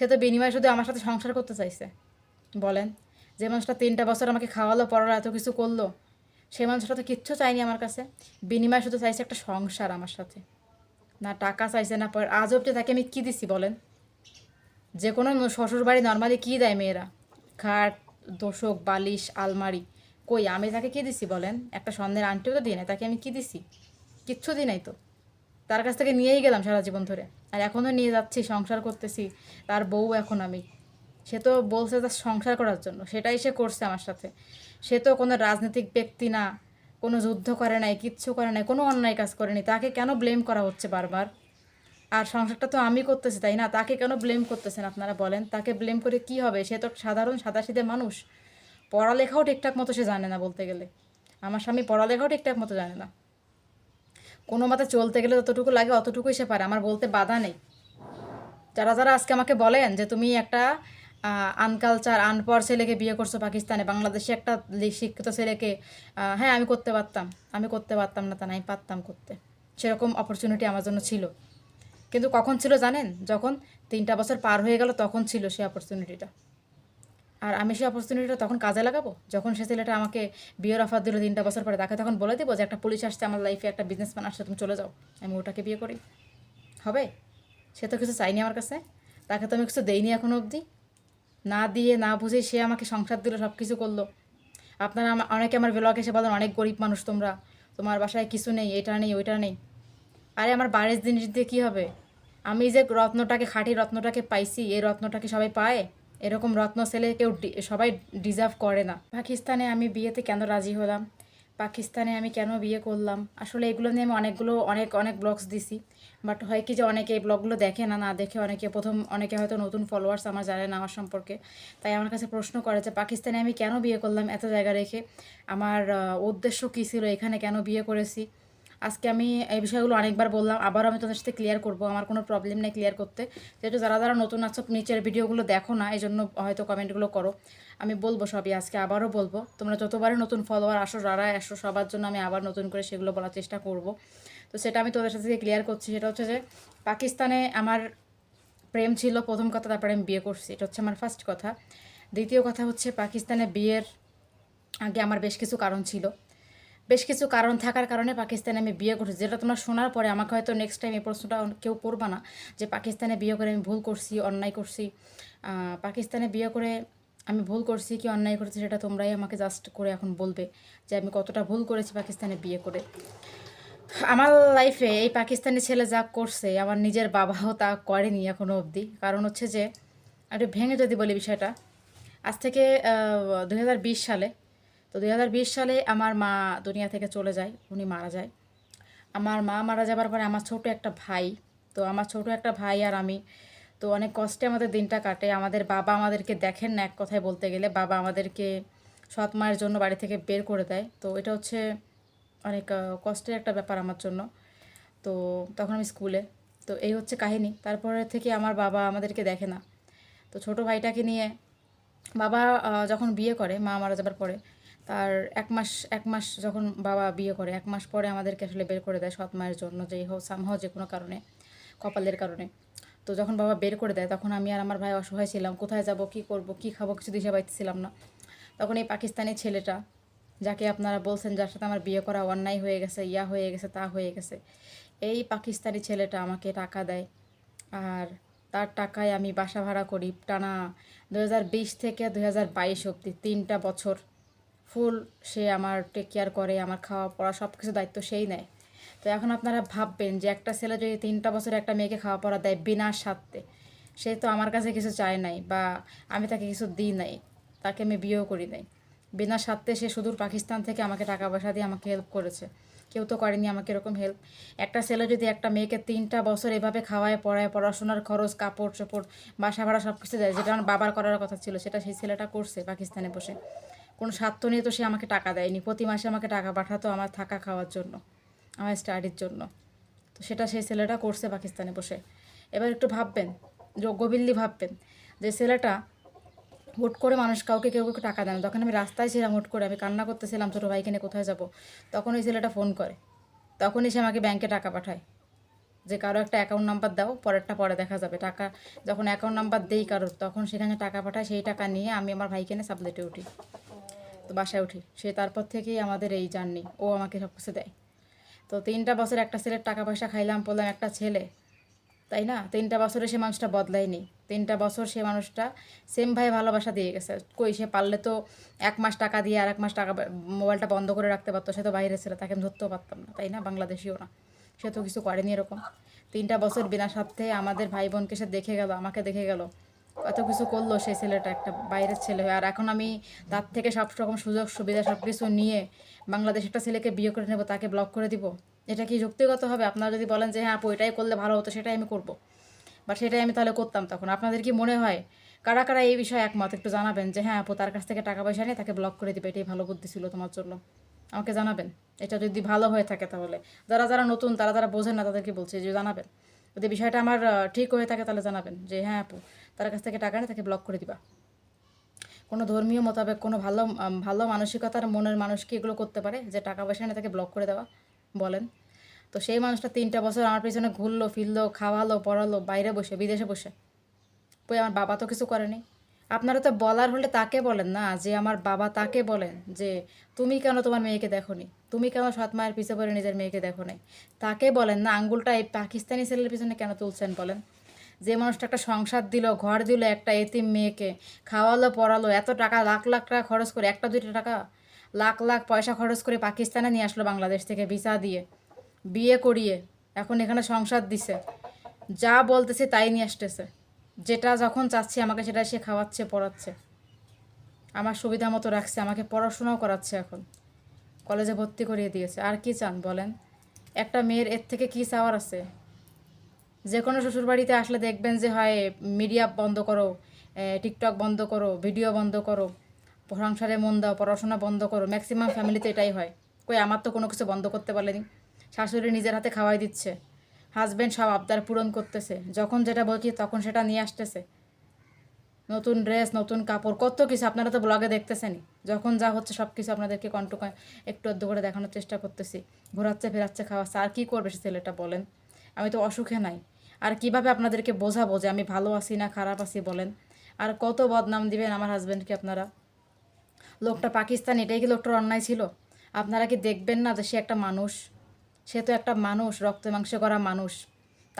সে তো বিনিময়ে শুধু আমার সাথে সংসার করতে চাইছে। বলেন, যে মানুষটা তিনটা বছর আমাকে খাওয়ালো, পড়ালো, এত কিছু করল সেই মানুষটা তো কিচ্ছু চাইনি আমার কাছে। বিনিময়ে শুধু চাইছে একটা সংসার আমার সাথে। না টাকা চাইছে, না পর আজ অব্দি তাকে আমি কী দিছি বলেন? যে কোনো শ্বশুর বাড়ি নর্মালি কী দেয় মেয়েরা? খাট দোষক বালিশ, আলমারি, কই আমি তাকে কী দিছি বলেন? একটা সন্ধ্যের আন্টিও তো দিই নাই, তাকে আমি কী দিছি? কিচ্ছু দিই নাই তো। তার কাছ থেকে নিয়েই গেলাম সারা জীবন ধরে। আর এখনও নিয়ে যাচ্ছি, সংসার করতেছি, তার বউ এখন আমি। সে তো বলছে তার সংসার করার জন্য, সেটাই সে করছে আমার সাথে। সে তো কোনো রাজনৈতিক ব্যক্তি না, কোনো যুদ্ধ করে নাই, কিচ্ছু করে নাই, কোনো অন্যায় কাজ করেনি তাকে কেন ব্লেম করা হচ্ছে বারবার? আর সংসারটা তো আমি করতেছি, তাই না? তাকে কেন ব্লেম করতেছেন আপনারা বলেন? তাকে ব্লেম করে কি হবে? সে তো সাধারণ সাদাসিধে মানুষ। পড়ালেখাও ঠিকঠাক মতো সে জানে না বলতে গেলে। আমার স্বামী পড়ালেখাও ঠিকঠাক মতো জানে না। কোনো মতে চলতে গেলে যতটুকু লাগে অতটুকুই সে পারে। আমার বলতে বাধা নেই। যারা যারা আজকে আমাকে বলেন যে তুমি একটা আনকালচার আনপড় ছেলেকে বিয়ে করছ পাকিস্তানে, বাংলাদেশে একটা শিক্ষিত ছেলেকে হ্যাঁ আমি করতে পারতাম। আমি করতে পারতাম না তা না, আমি পারতাম করতে। সেরকম অপরচুনিটি আমার জন্য ছিল। কিন্তু কখন ছিল জানেন? যখন তিনটা বছর পার হয়ে গেল তখন ছিল সেই অপরচুনিটিটা আর আমি সেই অপরচুনিটিটা তখন কাজে লাগাবো? যখন সে ছেলেটা আমাকে বিয়ের অফার দিল তিনটা বছর পরে, তাকে তখন বলে দেবো যে একটা পুলিশ আসছে আমার লাইফে একটা বিজনেসম্যান আসছে, তুমি চলে যাও। আমি ওটাকে বিয়ে করি। হবে? সে তো কিছু চাইনি আমার কাছে। তাকে তো আমি কিছু দেইনি এখনও অবধি। না দিয়ে, না বুঝে সে আমাকে সংসার দিল সব কিছু করল। আপনারা অনেকে আমার ব্লগ এসে বলেন, অনেক গরিব মানুষ তোমরা। তোমার বাসায় কিছু নেই, এটা নেই, ওইটা নেই। আরে আমার বাড়ির জিনিস দিয়ে কী হবে? আমি যে রত্নটাকে, খাঁটি রত্নটাকে পাইছি, এই রত্নটাকে সবাই পায়? এরকম রত্ন ছেলে কেউ সবাই ডিজার্ভ করে না। পাকিস্তানে আমি বিয়েতে কেন রাজি হলাম? পাকিস্তানে আমি কেন বিয়ে করলাম? আসলে এগুলো নিয়ে আমি অনেকগুলো, অনেক অনেক ব্লগস দিছি। বাট হয় কি যে অনেকে এই ব্লগগুলো দেখে না না দেখে অনেকে, প্রথম অনেকে হয়তো নতুন ফলোয়ার্স আমার জানে না আমার সম্পর্কে। তাই আমার কাছে প্রশ্ন করে যে পাকিস্তানে আমি কেন বিয়ে করলাম এত জায়গা রেখে? আমার উদ্দেশ্য কী ছিল? এখানে কেন বিয়ে করেছি? আজকে আমি এই বিষয়গুলো অনেকবার বললাম, আবারও আমি তোমাদের সাথে ক্লিয়ার করব, আমার কোনো প্রবলেম নেই ক্লিয়ার করতে। যেহেতু যারা যারা নতুন আছো, নিচের ভিডিওগুলো দেখো না এই জন্য হয়তো কমেন্টগুলো করো। আমি বলব সবই, আজকে আবারও বলব, তোমরা যতবারই নতুন ফলোয়ার আসো, যারা আসো, সবার জন্য আমি আবার নতুন করে সেগুলো বলার চেষ্টা করব। তো সেটা আমি তোদের সাথে ক্লিয়ার করছি, সেটা হচ্ছে যে পাকিস্তানে আমার প্রেম ছিল প্রথম কথা, তারপরে আমি বিয়ে করছি, এটা হচ্ছে আমার ফার্স্ট কথা। দ্বিতীয় কথা হচ্ছে পাকিস্তানে বিয়ের আগে আমার বেশ কিছু কারণ ছিল। বেশ কিছু কারণ থাকার কারণে পাকিস্তানে আমি বিয়ে করছি। যেটা তোমরা শোনার পরে আমাকে হয়তো নেক্সট টাইম এই প্রশ্নটা কেউ করবা না যে পাকিস্তানে বিয়ে করে আমি ভুল করছি, অন্যায় করছি। পাকিস্তানে বিয়ে করে আমি ভুল করছি কি অন্যায় করেছি সেটা তোমরাই আমাকে জাস্ট করে এখন বলবে যে আমি কতটা ভুল করেছি পাকিস্তানে বিয়ে করে। আমার লাইফে এই পাকিস্তানি ছেলে যা করছে, আমার নিজের বাবাও তা করেনি এখনও অবধি। কারণ হচ্ছে যে, একটু ভেঙে যদি বলি বিষয়টা, আজ থেকে দু হাজার বিশ সালে তো দু হাজার বিশ সালে আমার মা দুনিয়া থেকে চলে যায়, উনি মারা যায়। আমার মা মারা যাবার পরে আমার ছোট একটা ভাই, তো আমার ছোট একটা ভাই আর আমি, তো অনেক কষ্টে আমাদের দিনটা কাটে। আমাদের বাবা আমাদেরকে দেখেন না এক কথায় বলতে গেলে, বাবা আমাদেরকে সৎ মায়ের জন্য বাড়ি থেকে বের করে দেয়। তো এটা হচ্ছে অনেক কষ্টের একটা ব্যাপার আমার জন্য। তো তখন আমি স্কুলে, তো এই হচ্ছে কাহিনী। তারপরে থেকে আমার বাবা আমাদেরকে দেখে না। তো ছোট ভাইটাকে নিয়ে বাবা যখন বিয়ে করে, মা মারা যাবার পরে তার এক মাস এক মাস যখন বাবা বিয়ে করে, এক মাস পরে আমাদেরকে আসলে বের করে দেয় সৎ মায়ের জন্য, যেই হোক সামহাও যে কোনো কারণে, কপালের কারণে। তো যখন বাবা বের করে দেয়, তখন আমি আর আমার ভাই অসহায় ছিলাম। কোথায় যাব, কি করব, কি খাব, কিছু দিশা পাইতেছিলাম না। তখন এই পাকিস্তানি ছেলেটা, যাকে আপনারা বলছেন যার সাথে আমার বিয়ে করা অন্যায় হয়ে গেছে, ইয়া হয়ে গেছে, তা হয়ে গেছে, এই পাকিস্তানি ছেলেটা আমাকে টাকা দেয়। আর তার টাকায় আমি বাসা ভাড়া করি টানা দু হাজার বিশ থেকে দু হাজার বাইশ অবধি, তিনটা বছর। ফুল সে আমার টেক কেয়ার করে, আমার খাওয়া, পড়া সব কিছু দায়িত্ব সেই নেয়। তো এখন আপনারা ভাববেন যে একটা ছেলে যদি তিনটা বছর একটা মেয়েকে খাওয়া, পড়া দেয় বিনা স্বার্থে, সে তো আমার কাছে কিছু চায় নাই বা আমি তাকে কিছু দিই নাই, তাকে আমি বিয়েও করি নাই। বিনা স্বার্থে সে সুদূর পাকিস্তান থেকে আমাকে টাকা পয়সা দিয়ে আমাকে হেল্প করেছে। কেউ তো করেনি আমাকে এরকম হেল্প একটা ছেলে যদি একটা মেয়েকে তিনটা বছর এভাবে খাওয়ায়, পড়ায়, পড়াশোনার খরচ কাপড় চোপড় বাসা ভাড়া সব কিছু দেয়, যেটা আমার বাবার করার কথা ছিল, সেটা সেই ছেলেটা করছে পাকিস্তানে বসে। কোনো স্বার্থ নিয়ে তো সে আমাকে টাকা দেয়নি। প্রতি মাসে আমাকে টাকা পাঠাতো আমার থাকা খাওয়ার জন্য, আমার স্টাডির জন্য। তো সেটা সেই ছেলেটা করছে পাকিস্তানে বসে। এবার একটু ভাববেন যোগ্যবিল্লি ভাববেন যে ছেলেটা হুট করে মানুষ কাউকে কেউ কাউকে টাকা দেয় না। তখন আমি রাস্তায় ছিলাম হুট করে, আমি কান্না করতেছিলাম, ছোটো ভাইকে নিয়ে কোথায় যাব? তখন ওই ছেলেটা ফোন করে। তখনই সে আমাকে ব্যাংকে টাকা পাঠায়। যে কারও একটা অ্যাকাউন্ট নাম্বার দাও, পরেরটা পরে দেখা যাবে। টাকা যখন অ্যাকাউন্ট নাম্বার দেই কারোর, তখন সেখানে টাকা পাঠায়। সেই টাকা নিয়ে আমি আমার ভাইকে নিয়ে সাবলেটে উঠি। তো বাসায় উঠি। সে তারপর থেকেই আমাদের এই জার্নি। ও আমাকে সব কিছু দেয়। তো তিনটা বছর একটা ছেলের টাকা পয়সা খাইলাম বললাম একটা ছেলে। তাই না? তিনটা বছরে সে মানুষটা বদলায়নি। তিনটা বছর সে মানুষটা সেম ভাই ভালোবাসা দিয়ে গেছে। কই, সে পারলে তো এক মাস টাকা দিয়ে আর এক মাস টাকা মোবাইলটা বন্ধ করে রাখতে পারতো। সে তো বাইরে ছিল, তাকে আমি ধরতেও পারতাম না। তাই না? বাংলাদেশিও না। সে তো কিছু করেনি এরকম। তিনটা বছর বিনা স্বার্থে আমাদের ভাই বোনকে সে দেখে গেল, আমাকে দেখে গেল। এত কিছু করল সেই ছেলেটা, একটা বাইরের ছেলে হয়ে। আর এখন আমি তার থেকে সব রকম সুযোগ, সুবিধা, সব কিছু নিয়ে বাংলাদেশ একটা ছেলেকে বিয়ে করে নেব, তাকে ব্লক করে দিব। এটা কি যুক্তিগত হবে? আপনারা যদি বলেন যে হ্যাঁ আপু, এটাই করলে ভালো হতো, সেটাই আমি করব। বা সেটাই আমি তাহলে করতাম তখন। আপনাদের কি মনে হয়? কারা কারা এই বিষয়ে একমত? একটু জানাবেন যে হ্যাঁ আপু, তার কাছ থেকে টাকা পয়সা নিয়ে তাকে ব্লক করে দিবে, এটাই ভালো বুদ্ধি ছিল তোমার জন্য। আমাকে জানাবেন। এটা যদি ভালো হয়ে থাকে তাহলে। যারা যারা নতুন, তারা, যারা বোঝেন না তাদেরকে বলছে যে, জানাবেন। যদি বিষয়টা আমার ঠিক হয়ে থাকে তাহলে জানাবেন যে হ্যাঁ আপু তার কাছ থেকে টাকা নিয়ে তাকে ব্লক করে দিবা। কোনো ধর্মীয় মোতাবেক, কোনো ভালো ভালো মানসিকতার মনের মানুষ কি এগুলো করতে পারে? যে টাকা পয়সা নিয়ে তাকে ব্লক করে দেওয়া? বলেন। তো সেই মানুষটা তিনটা বছর আমার পেছনে ঘুরলো, ফিরলো, খাওয়ালো, পড়ালো, বাইরে বসে, বিদেশে বসে। কই, আমার বাবা তো কিছু করেনি আপনারা তো বলার হলে তাকে বলেন না, যে আমার বাবা তাকে বলেন যে, তুমি কেন তোমার মেয়েকে দেখো নি তুমি কেন সৎ মায়ের পিছে পড়ে নিজের মেয়েকে দেখো নাই তাকে বলেন না, আঙ্গুলটা এই পাকিস্তানি ছেলের পিছনে কেন তুলছেন বলেন। যে মানুষটা একটা সংসার দিল, ঘর দিল, একটা এতিম মেয়েকে, খাওয়ালো, পড়ালো, এত টাকা, লাখ লাখ টাকা খরচ করে, একটা, দুইটা টাকা, লাখ লাখ পয়সা খরচ করে পাকিস্তানে নিয়ে আসলো বাংলাদেশ থেকে ভিসা দিয়ে, বিয়ে করিয়ে, এখন এখানে সংসার দিছে। যা বলতেছে তাই নিয়ে আসতেছে। যেটা যখন চাচ্ছে আমাকে সেটা সে খাওয়াচ্ছে, পড়াচ্ছে। আমার সুবিধা মতো রাখছে, আমাকে পড়াশোনাও করাচ্ছে এখন। কলেজে ভর্তি করিয়ে দিয়েছে। আর কি চান বলেন? একটা মেয়ের এর থেকে কি চাওয়ার আছে? যে কোনো শ্বশুরবাড়িতে আসলে দেখবেন যে হয় মিডিয়া বন্ধ করো টিকটক বন্ধ করো ভিডিও বন্ধ করো, সংসারে মন দাও, পড়াশোনা বন্ধ করো ম্যাক্সিমাম ফ্যামিলিতে এটাই হয়। কই, আমার তো কোনো কিছু বন্ধ করতে পারেনি। শাশুড়ি নিজের হাতে খাওয়াই দিচ্ছে। হাজব্যান্ড সব আবদার পূরণ করতেছে। যখন যেটা বলছি তখন সেটা নিয়ে আসতেছে। নতুন ড্রেস নতুন কাপড়, কত কিছু আপনারা তো ব্লগে দেখতেছেনই। যখন যা হচ্ছে সব কিছু আপনাদেরকে কন্ট্রো একটু আধটু করে দেখানোর চেষ্টা করতেছি। ঘোরাচ্ছে, ফেরাচ্ছে, খাওয়াচ্ছে। আর কী করবে সে ছেলেটা বলেন? আমি তো অসুখে নাই। আর কীভাবে আপনাদেরকে বোঝাবো যে আমি ভালো আছি না খারাপ আছি বলেন? আর কত বদনাম দিবেন আমার হাজব্যান্ডকে আপনারা? লোকটা পাকিস্তান, এটাই কি লোকটার অন্যায় ছিল? আপনারা কি দেখবেন না যে সে একটা মানুষ? সে তো একটা মানুষ, রক্ত মাংস করা মানুষ।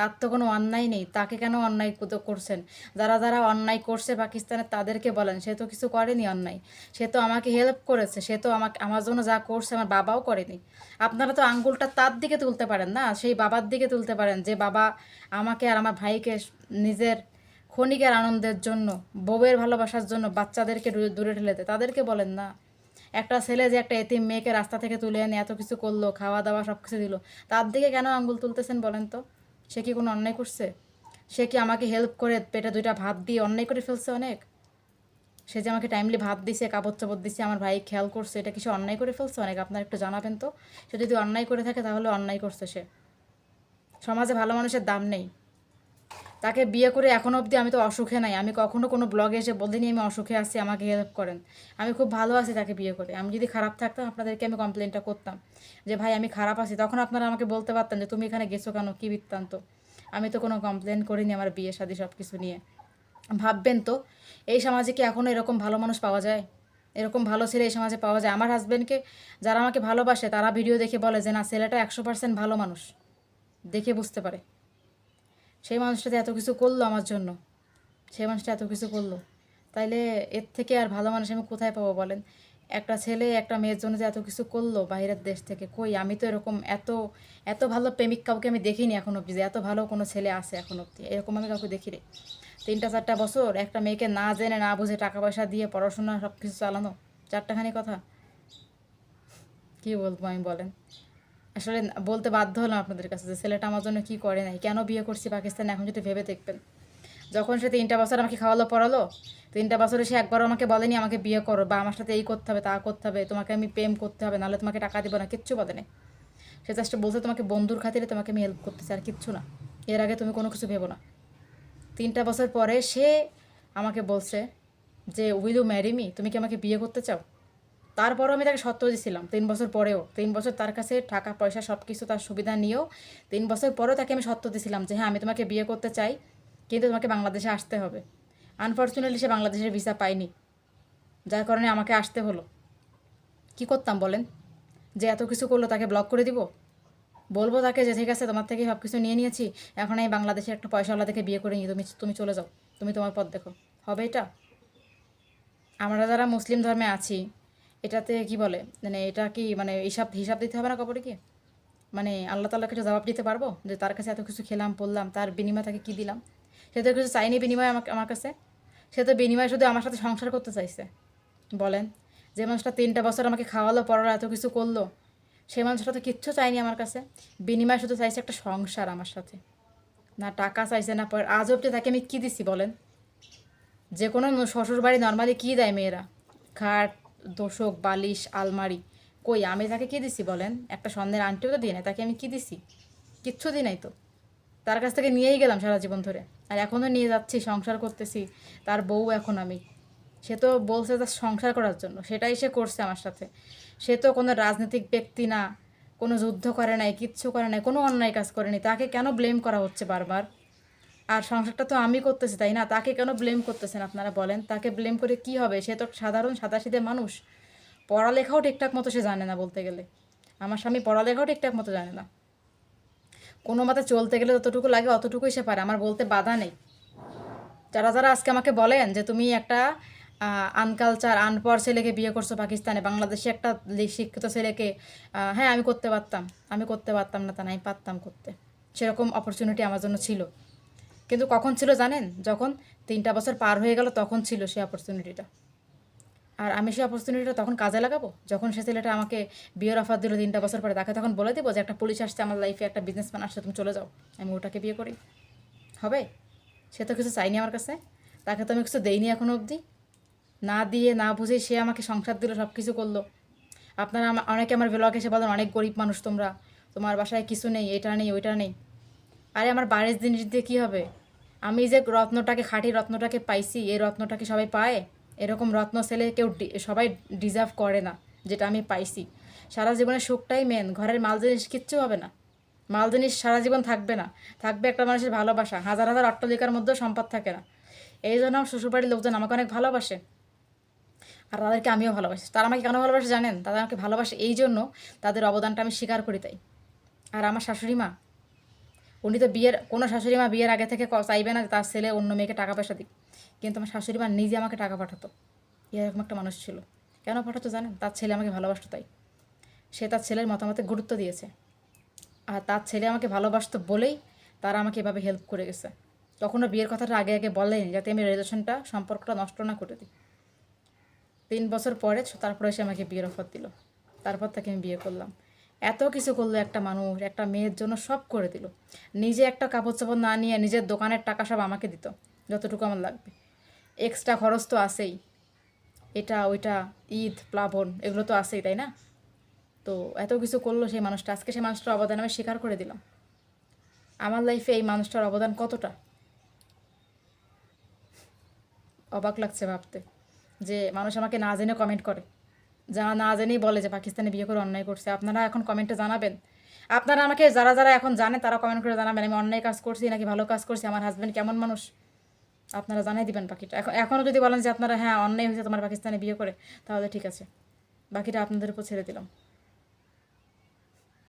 তার তো কোনো অন্যায় নেই, তাকে কেন অন্যায় করছেন? যারা যারা অন্যায় করছে পাকিস্তানে তাদেরকে বলেন, সে তো কিছু করেনি অন্যায়, সে তো আমাকে হেল্প করেছে, সে তো আমাকে, আমার জন্য যা করছে আমার বাবাও করেনি। আপনারা তো আঙ্গুলটা তার দিকে তুলতে পারেন না, সেই বাবার দিকে তুলতে পারেন যে বাবা আমাকে আর আমার ভাইকে নিজের ক্ষণিকের আনন্দের জন্য, বউয়ের ভালোবাসার জন্য বাচ্চাদেরকে দূরে- দূরে ঠেলে দেয়, তাদেরকে বলেন না। একটা ছেলে যে একটা এতিম মেয়েকে রাস্তা থেকে তুলে এনে এত কিছু করল, খাওয়া দাওয়া সব কিছু দিল, তার দিকে কেন আঙ্গুল তুলতেছেন বলেন তো? সে কি কোনো অন্যায় করছে? সে কি আমাকে হেল্প করে পেটে দুইটা ভাত দিয়ে অন্যায় করে ফেলছে অনেক? সে যে আমাকে টাইমলি ভাত দিছে, কাপড় চাপড় দিছে, আমার ভাই খেয়াল করছে, এটা কিছু অন্যায় করে ফেলছে অনেক? আপনার একটু জানাবেন তো? সে যদি অন্যায় করে থাকে, তাহলে অন্যায় করছে সে। সমাজে ভালো মানুষের দাম নেই। তাকে বিয়ে করে এখন অবধি আমি তো অসুখে নাই। আমি কখনো কোনো ব্লগে এসে বলিনি আমি অসুখে আছি, আমাকে হেল্প করেন। আমি খুব ভালো আছি তাকে বিয়ে করে। আমি যদি খারাপ থাকতাম, আপনাদেরকে আমি কমপ্লেনটা করতাম যে, ভাই, আমি খারাপ আছি। তখন আপনারা আমাকে বলতে পারতেন যে, তুমি এখানে গেছো কেন? কী বৃত্তান্ত? আমি তো কোনো কমপ্লেন করিনি আমার বিয়ে, শাদি সব কিছু নিয়ে। ভাববেন তো, এই সমাজে কি এখনও এরকম ভালো মানুষ পাওয়া যায়? এরকম ভালো ছেলে এই সমাজে পাওয়া যায়? আমার হাজব্যান্ডকে যারা আমাকে ভালোবাসে, তারা ভিডিও দেখে বলে যে, না, ছেলেটা একশো পার্সেন্ট ভালো মানুষ। দেখে বুঝতে পারে। সেই মানুষটাতে এত কিছু করল আমার জন্য। সেই মানুষটা এত কিছু করল। তাইলে এর থেকে আর ভালো মানুষ আমি কোথায় পাবো বলেন? একটা ছেলে, একটা মেয়ের জন্য যে এত কিছু করল বাইরের দেশ থেকে, কই? আমি তো এরকম এত এত ভালো প্রেমিক কাউকে আমি দেখিনি এখন অব্দি যে এত ভালো কোনো ছেলে আছে এখন অব্দি। এরকম আমি কাউকে দেখি রে তিনটা, চারটা বছর একটা মেয়েকে না জেনে, না বুঝে টাকা পয়সা দিয়ে পড়াশোনা সব কিছু চালানো, চারটাখানি কথা। কি বলব আমি বলেন? আসলে বলতে বাধ্য হলাম আপনাদের কাছে যে ছেলেটা আমার জন্য কী করে নাই, কেন বিয়ে করছি পাকিস্তানে এখন যদি ভেবে দেখবেন। যখন সে তিনটা বছর আমাকে খাওয়ালো, পড়ালো, তিনটা বছরে সে একবারও আমাকে বলেনি আমাকে বিয়ে করো বা আমার সাথে এই করতে হবে, তা করতে হবে, তোমাকে আমি প্রেম করতে হবে, নাহলে তোমাকে টাকা দিব না, কিচ্ছু বলেনি সে জাস্ট বলছে, তোমাকে বন্ধুর খাতিরে তোমাকে আমি হেল্প করতেছি, আর কিচ্ছু না। এর আগে তুমি কোনো কিছু ভেবো না। তিনটা বছর পরে সে আমাকে বলছে যে উইল ইউ ম্যারি মি তুমি কি আমাকে বিয়ে করতে চাও? তারপরেও আমি তাকে সত্য দিছিলাম। তিন বছর পরেও। তিন বছর তার কাছে টাকা, পয়সা সব কিছু তার সুবিধা নিয়েও তিন বছর পরেও তাকে আমি সত্য দিছিলাম যে হ্যাঁ আমি তোমাকে বিয়ে করতে চাই, কিন্তু তোমাকে বাংলাদেশে আসতে হবে। আনফর্চুনেটলি সে বাংলাদেশের ভিসা পায়নি, যার কারণে আমাকে আসতে হলো। কি করতাম বলেন? যে এত কিছু করল তাকে ব্লক করে দিব? বলব তাকে যে, ঠিক আছে, তোমার থেকে সব কিছু নিয়ে নিয়েছি। এখন আমি বাংলাদেশে একটা পয়সাওয়ালা থেকে বিয়ে করে নিই তুমি তুমি চলে যাও। তুমি তোমার পথ দেখো। হবে এটা? আমরা যারা মুসলিম ধর্মে আছি এটাতে কি বলে? মানে এটা কি মানে হিসাব হিসাব দিতে হবে না কবরে কি? মানে আল্লাহ তাল্লাহ কাছে জবাব দিতে পারব? যে তার কাছে এত কিছু খেলাম, পড়লাম, তার বিনিময় তাকে কী দিলাম? সে তো কিছু চাইনি বিনিময় আমাকে, আমার কাছে। সে তো বিনিময় শুধু আমার সাথে সংসার করতে চাইছে। বলেন, যে মানুষটা তিনটা বছর আমাকে খাওয়ালো, পড়ালো, এত কিছু করল সেই মানুষটা তো কিচ্ছু চাইনি আমার কাছে। বিনিময় শুধু চাইছে একটা সংসার আমার সাথে। না টাকা চাইছে, না পর আজ অব্দি তাকে আমি কী দিছি বলেন? যে কোনো শ্বশুর বাড়ি নর্মালি কী দেয় মেয়েরা? খাট দোষক, বালিশ, আলমারি। কই, আমি তাকে কী দিছি বলেন? একটা সন্ধ্যের আন্টিও তো দিই নাই, তাকে আমি কী দিছি? কিচ্ছু দিই নাই তো। তার কাছ থেকে নিয়েই গেলাম সারা জীবন ধরে। আর এখনও নিয়ে যাচ্ছি, সংসার করতেছি, তার বউ এখন আমি। সে তো বলছে তার সংসার করার জন্য, সেটাই সে করছে আমার সাথে। সে তো কোনো রাজনৈতিক ব্যক্তি না, কোনো যুদ্ধ করে নাই, কিচ্ছু করে নাই, কোনো অন্যায় কাজ করেনি তাকে কেন ব্লেম করা হচ্ছে বারবার? আর সংসারটা তো আমি করতেছি, তাই না? তাকে কেন ব্লেম করতেছেন আপনারা বলেন? তাকে ব্লেম করে কি হবে? সে তো সাধারণ সাদাসিধে মানুষ। পড়ালেখাও ঠিকঠাক মতো সে জানে না বলতে গেলে। আমার স্বামী পড়ালেখাও ঠিকঠাক মতো জানে না। কোনো মতে চলতে গেলে যতটুকু লাগে অতটুকুই সে পারে। আমার বলতে বাধা নেই। যারা যারা আজকে আমাকে বলেন যে তুমি একটা আনকালচার আনপড় ছেলেকে বিয়ে করছ পাকিস্তানে, বাংলাদেশে একটা শিক্ষিত ছেলেকে হ্যাঁ আমি করতে পারতাম। আমি করতে পারতাম না তা না, আমি পারতাম করতে। সেরকম অপরচুনিটি আমার জন্য ছিল। কিন্তু কখন ছিল জানেন? যখন তিনটা বছর পার হয়ে গেল, তখন ছিল সেই অপরচুনিটিটা আর আমি সেই অপরচুনিটিটা তখন কাজে লাগাবো? যখন সে ছেলেটা আমাকে বিয়ের অফার দিল তিনটা বছর পরে, তাকে তখন বলে দেবো যে, একটা পুলিশ আসছে আমার লাইফে একটা বিজনেসম্যান আসছে, তুমি চলে যাও। আমি ওটাকে বিয়ে করি। হবে? সে তো কিছু চাইনি আমার কাছে। তাকে তো আমি কিছু দেইনি এখনও অবধি। না দিয়ে, না বুঝে সে আমাকে সংসার দিল সব কিছু করল। আপনারা অনেকে আমার ব্লগে এসে বলেন, অনেক গরিব মানুষ তোমরা। তোমার বাসায় কিছু নেই, এটা নেই, ওইটা নেই। আরে, আমার বাড়ির জিনিস দিয়ে কী হবে? আমি যে রত্নটাকে, খাঁটি রত্নটাকে পাইছি, এই রত্নটাকে সবাই পায়? এরকম রত্ন ছেলে কেউ সবাই ডিজার্ভ করে না, যেটা আমি পাইছি। সারা জীবনের সুখটাই মেন ঘরের মাল জিনিস কিচ্ছু হবে না। মাল জিনিস সারা জীবন থাকবে না। থাকবে একটা মানুষের ভালোবাসা, হাজার হাজার অট্টালিকার মধ্যেও সম্পদ থাকে না। এই জন্য আমার শ্বশুরবাড়ির লোকজন আমাকে অনেক ভালোবাসে। আর তাদেরকে আমিও ভালোবাসি। তারা আমাকে কেন ভালোবাসে জানেন? তারা আমাকে ভালোবাসে এই জন্য তাদের অবদানটা আমি স্বীকার করি তাই। আর আমার শাশুড়ি মা উনি তো বিয়ের, কোনো শাশুড়ি মা বিয়ের আগে থেকে চাইবে না তার ছেলে অন্য মেয়েকে টাকা পয়সা দিক। কিন্তু আমার শাশুড়ি মা নিজে আমাকে টাকা পাঠাতো। এরকম একটা মানুষ ছিল। কেন পাঠাতো জানেন? তার ছেলে আমাকে ভালোবাসতো তাই। সে তার ছেলের মতামতে গুরুত্ব দিয়েছে। আর তার ছেলে আমাকে ভালোবাসতো বলেই তারা আমাকে এভাবে হেল্প করে গেছে। কখনো বিয়ের কথাটা আগে আগে বলেনি, যাতে আমি রিলেশনটা সম্পর্কটা নষ্ট না করে দিই। তিন বছর পরে তারপরে এসে আমাকে বিয়ের অফার দিল। তারপর তাকে আমি বিয়ে করলাম। এত কিছু করল একটা মানুষ, একটা মেয়ের জন্য সব করে দিল। নিজে একটা কাপড় চাপড় না নিয়ে নিজের দোকানের টাকা সব আমাকে দিত, যতটুকু আমার লাগবে। এক্সট্রা খরচ তো আছেই। এটা, ওইটা, ঈদ, প্লাবন, এগুলো তো আছেই, তাই না? তো এত কিছু করল সেই মানুষটা, আজকে সেই মানুষটার অবদান আমি স্বীকার করে দিলাম। আমার লাইফে এই মানুষটার অবদান কতটা? অবাক লাগছে ভাবতে যে মানুষ আমাকে না জেনে কমেন্ট করে। যা না জানেই বলে যে পাকিস্তানে বিয়ে করে অন্যায় করছে। আপনারা এখন কমেন্টে জানাবেন। আপনারা আমাকে যারা যারা এখন জানে, তারা কমেন্ট করে জানাবেন, আমি অন্যায় কাজ করছি নাকি ভালো কাজ করছি, আমার হাজব্যান্ড কেমন মানুষ? আপনারা জানাই দিবেন বাকিটা। এখন এখনও যদি বলেন যে আপনারা হ্যাঁ অন্যায় হয়েছে তোমার পাকিস্তানে বিয়ে করে, তাহলে ঠিক আছে। বাকিটা আপনাদের উপর ছেড়ে দিলাম।